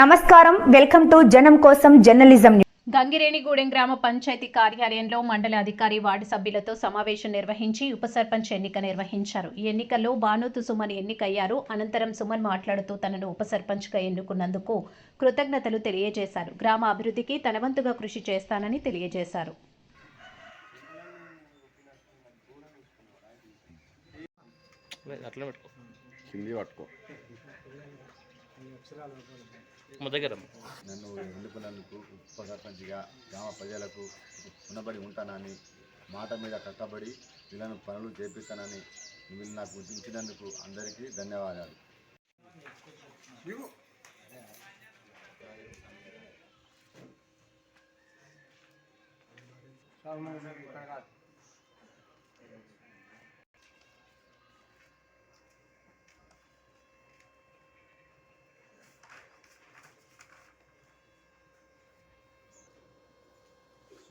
నమస్కారం. Welcome to జనం కోసం జర్నలిజం. గంగిరేణిగూడెం గ్రామ పంచాయతీ కార్యాలయంలో మండల అధికారి వార్డు సభ్యులతో సమావేశం నిర్వహించి ఉప సర్పంచ్ ఎన్నిక నిర్వహించారు. ఈ ఎన్నికల్లో బానోతు సుమన్ ఎన్నికయ్యారు. అనంతరం సుమన్ మాట్లాడుతూ తనను ఉప సర్పంచ్గా ఎన్నుకున్నందుకు కృతజ్ఞతలు తెలియజేశారు. గ్రామ అభివృద్ధికి తన వంతుగా కృషి చేస్తానని తెలియజేశారు. అట్లా నన్ను ఎన్నుకున్నందుకు ఉప సర్పంచ్గా గ్రామ ప్రజలకు రుణపడి ఉంటానని మాట మీద కట్టబడి వీళ్ళను పనులు చేపిస్తానని వీళ్ళు నాకు గుర్తించినందుకు అందరికీ ధన్యవాదాలు.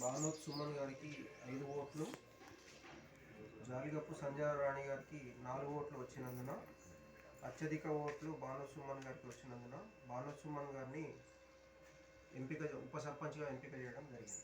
భానోత్ సుమన్ గారికి ఐదు ఓట్లు జాలిగప్పు సంజయ్ రాణి గారికి నాలుగు ఓట్లు వచ్చినందున అత్యధిక ఓట్లు భానోత్ సుమన్ గారికి వచ్చినందున భానోత్ సుమన్ గారిని ఎంపిక ఉప సర్పంచ్గా ఎంపిక చేయడం జరిగింది.